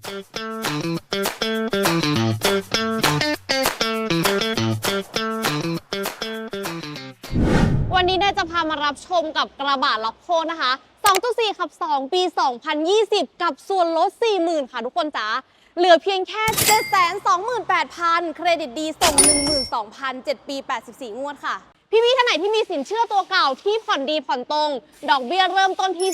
วันนี้เนยจะพามารับชมกับกระบะล็อกโคนะคะ 2.4 ขับ 2 ปี 2020 กับส่วนลด 40,000 ค่ะทุกคนจ๋า เหลือเพียงแค่ 728,000 เครดิตดีส่ง 12,000 7 ปี 84 งวดค่ะพี่ๆท่านไหนที่มีสินเชื่อตัวเก่าที่ผ่อนดีผ่อนตรง ดอกเบี้ยเริ่มต้นที่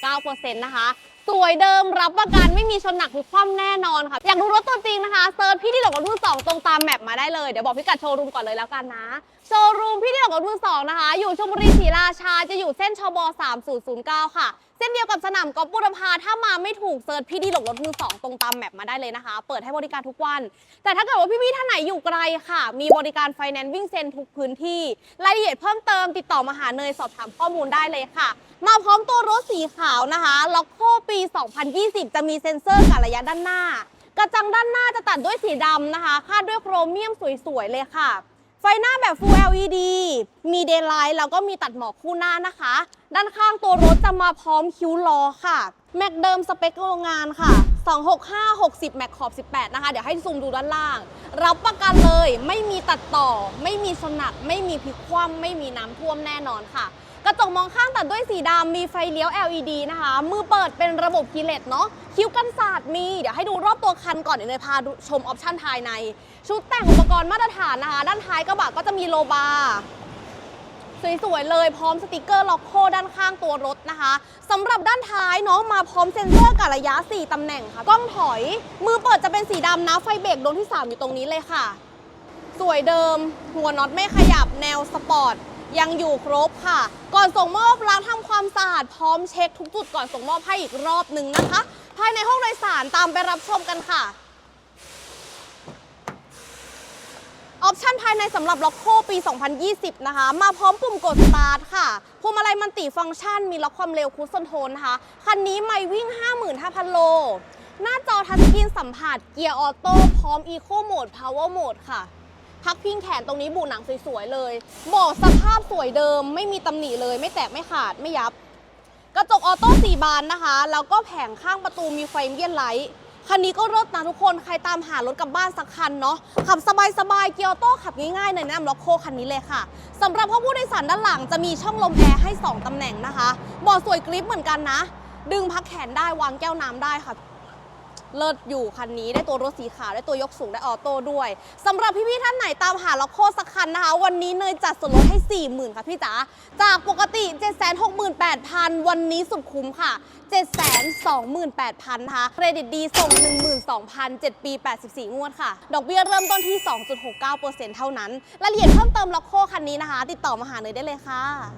2.69%นะคะ สวยเดิมรับประกัน มีชนหนักหรือคว่ำแน่นอนค่ะ อยากดูรถตัวจริงนะคะเซิร์ชพี่ที่หลงรถมือสองตรงตามแมปมาได้เลยเดี๋ยวบอกพี่กัดโชว์รูมก่อนเลยแล้วกันนะ โชว์รูมพี่ที่หลงรถมือสองนะคะ อยู่ชลบุรีศรีราชาจะอยู่เส้นชบ3009 ค่ะ เส้นเดียวกับสนามกอล์ฟบุรพาถ้ามาไม่ถูกเซิร์ชพี่ที่หลงรถมือสองตรงตามแมปมาได้เลยนะคะ เปิดให้บริการทุกวัน แต่ถ้าเกิดว่าพี่ๆท่านไหนอยู่ไกลค่ะ มีบริการไฟแนนซ์วิ่งเซ็นทุกพื้นที่รายละเอียดเพิ่มเติมติดต่อมาหาเนยสอบถามข้อมูลได้เลยค่ะมาพร้อมตัวรถสีขาวนะคะล็อกโคปี 2020 จะมีเซ็นเซอร์กับระยะด้านหน้า กระจังด้านหน้าจะตัดด้วยสีดำนะคะ คาดด้วยโครเมียมสวยๆ เลยค่ะ ไฟหน้าแบบ Full LED มีเดย์ไลท์แล้วก็มีตัดหมอกคู่หน้านะคะ ด้านข้างตัวรถจะมาพร้อมคิ้วล้อค่ะ แม็กเดิมสเปคโรงงานค่ะ 265 60 แม็กขอบ 18 นะคะ เดี๋ยวให้ซูมดูด้านล่าง รับประกันเลยไม่มีตัดต่อ ไม่มีชนหนักไม่มีพลิกคว่ำไม่มีน้ำท่วมแน่นอนค่ะ กระจกมองข้างตัดด้วยสีดำมีไฟเลี้ยว LED นะคะ มือเปิดเป็นระบบคีเลสเนาะคิ้วกันศาสตร์มี เดี๋ยวให้ดูรอบตัวคันก่อนเดี๋ยวเลยพาชมออปชั่นภายใน ชุดแต่งอุปกรณ์มาตรฐานนะคะ ด้านท้ายกระบะก็จะมีโลบาร์สวยๆ เลยพร้อมสติกเกอร์ล็อกโคด้านข้างตัวรถนะคะสำหรับด้านท้ายเนาะมาพร้อมเซ็นเซอร์กับระยะ 4 ตำแหน่งค่ะ กล้องถอย มือเปิดจะเป็นสีดำนะไฟเบรกดวงที่ 3 อยู่ตรงนี้เลยค่ะ สวยเดิม หัวน็อตไม่ขยับแนวสปอร์ต ยังอยู่ครบค่ะ ก่อนส่งมอบล้างทำความสะอาดพร้อมเช็คทุกจุดก่อนส่งมอบให้อีกรอบหนึ่งนะคะ ภายในห้องโดยสารตามไปรับชมกันค่ะออปชันภายในสำหรับล็อกโคปี 2020 นะคะ มาพร้อมปุ่มกดสตาร์ทค่ะพวงมาลัยมันติฟังก์ชัน มีล็อกความเร็วคูสคอนโทรลนะคะ คันนี้ไม่วิ่ง 55,000 โล หน้าจอทัชสกรีนสัมผัสเกียร์ออโต้พร้อมอีโคโหมดพาวเวอร์โหมดค่ะ พักพิงแขนตรงนี้บูหนังสวยๆเลยเบอกสภาพสวยเดิม ไม่มีตำหนิเลย ไม่แตกไม่ขาดไม่ยับ กระจกออโต้สี่บานนะคะแล้วก็แผงข้างประตูมีไฟเบี้ยนไลท์คันนี้ก็รถนะทุกคนใครตามหารถกลับบ้านสักคันเนาะขับสบายๆเกียร์ออโต้ขับง่ายๆในแนะนำล็อกโคคันนี้เลยค่ะสำหรับห้องผู้โดยสารด้านหลังจะมีช่องลมแอร์ให้ 2ตำแหน่งนะคะเบาสวยกริปเหมือนกันนะ ดึงพักแขนได้วางแก้วน้ำได้ค่ะ เลิศอยู่คันนี้ได้ตัวรถสีขาวได้ตัวยกสูงได้ออโต้ด้วยสำหรับพี่ๆท่านไหนตามหาล็อกโคสักคันนะคะ วันนี้เนยจัดส่วนลดให้ 40,000 ค่ะพี่จ๋าจากปกติ 768,000 วันนี้สุดคุ้มค่ะ 728,000นะคะเครดิตดีส่ง 12,000 7 ปี 84 งวดค่ะ ดอกเบี้ยเริ่มต้นที่ 2.69%เท่านั้นรายละเอียดเพิ่มเติมล็อกโคคันนี้นะคะ ติดต่อมาหาเนยได้เลยค่ะ